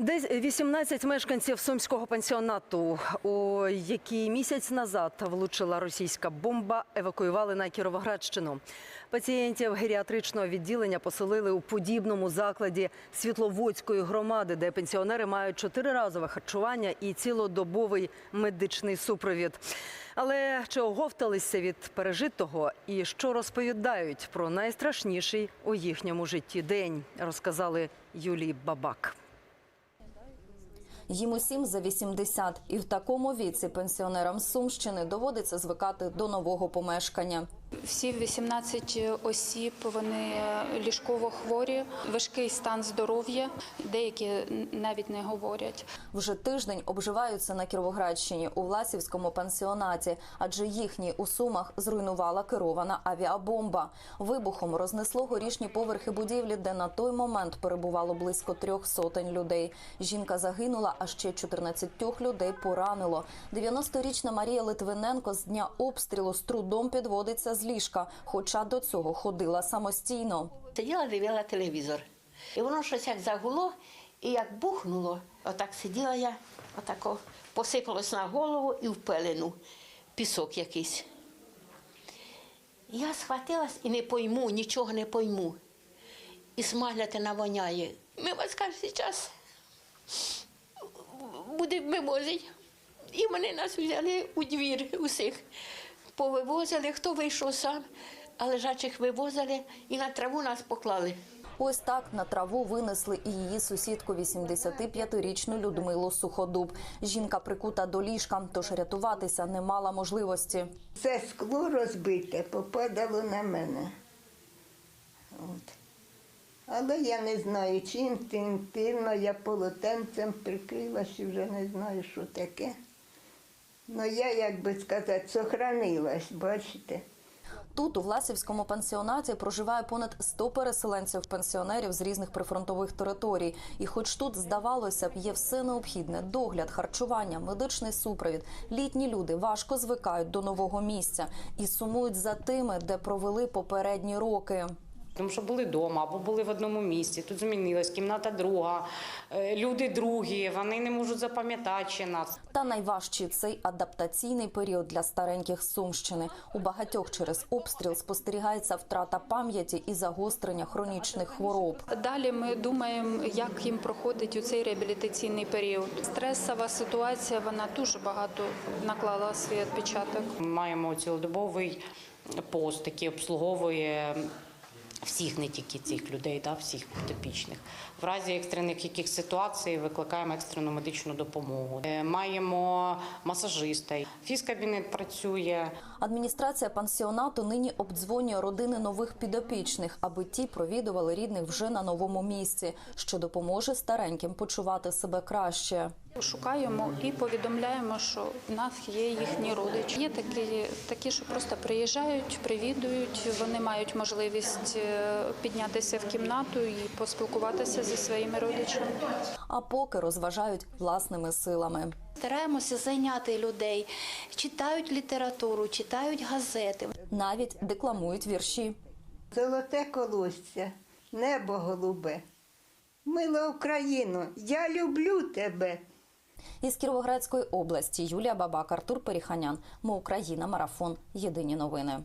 Десь 18 мешканців сумського пансіонату, у який місяць назад влучила російська бомба, евакуювали на Кіровоградщину. Пацієнтів геріатричного відділення поселили у подібному закладі Світловодської громади, де пенсіонери мають чотириразове харчування і цілодобовий медичний супровід. Але чи оговталися від пережитого і що розповідають про найстрашніший у їхньому житті день, розказали Юлії Бабак. Їм усім за 80. І в такому віці пенсіонерам Сумщини доводиться звикати до нового помешкання. Всі 18 осіб вони ліжково хворі, важкий стан здоров'я, деякі навіть не говорять. Вже тиждень обживаються на Кіровоградщині у Власівському пансіонаті, адже їхній у Сумах зруйнувала керована авіабомба. Вибухом рознесло горішні поверхи будівлі, де на той момент перебувало близько трьох сотень людей. Жінка загинула, а ще 14 людей поранило. 90-річна Марія Литвиненко з дня обстрілу з трудом підводиться з ліжка, хоча до цього ходила самостійно. Сиділа, дивила телевізор. І воно щось як загуло, і як бухнуло. Отак сиділа я, отако посипалось на голову і в пелену. Пісок якийсь. Я схватилась і не пойму, нічого не пойму. І смаглятина воняє. Ми вас каже, зараз будемо вивозити. І вони нас взяли у двір усіх. Повивозили, хто вийшов сам, а лежачих вивозили і на траву нас поклали. Ось так на траву винесли і її сусідку 85-річну Людмилу Суходуб. Жінка прикута до ліжка, тож рятуватися не мала можливості. Це скло розбите попадало на мене. От. Але я не знаю, чи інстинктивно я полотенцем прикрилась, і вже не знаю, що таке. Ну я, як би сказати, сохранилась, бачите. Тут у Власівському пансіонаті проживає понад 100 переселенців-пенсіонерів з різних прифронтових територій. І хоч тут, здавалося б, є все необхідне: догляд, харчування, медичний супровід, літні люди важко звикають до нового місця і сумують за тими, де провели попередні роки. Тому що були вдома або були в одному місці. Тут змінилась кімната друга, е, люди другі, вони не можуть запам'ятати ще нас. Та найважчий цей адаптаційний період для стареньких Сумщини. У багатьох через обстріл спостерігається втрата пам'яті і загострення хронічних хвороб. Далі ми думаємо, як їм проходить у цей реабілітаційний період. Стресова ситуація вона дуже багато наклала свій відпечаток. Маємо цілодобовий пост, який обслуговує. Всіх, не тільки цих людей, да, всіх підопічних. В разі екстрених яких ситуацій викликаємо екстрену медичну допомогу. Е, Маємо масажиста. Фізкабінет працює. Адміністрація пансіонату нині обдзвонює родини нових підопічних, аби ті провідували рідних вже на новому місці, що допоможе стареньким почувати себе краще. Шукаємо і повідомляємо, що в нас є їхні родичі. Є такі, такі, що просто приїжджають, привідують. Вони мають можливість е, піднятися в кімнату і поспілкуватися зі своїми родичами. А поки розважають власними силами. Стараємося зайняти людей, читають літературу, читають газети. Навіть декламують вірші. Золоте колосся, небо голубе. Мила Україно, я люблю тебе. Із Кіровоградської області Юлія Бабак, Артур Періханян. Ми Україна. Марафон. Єдині новини.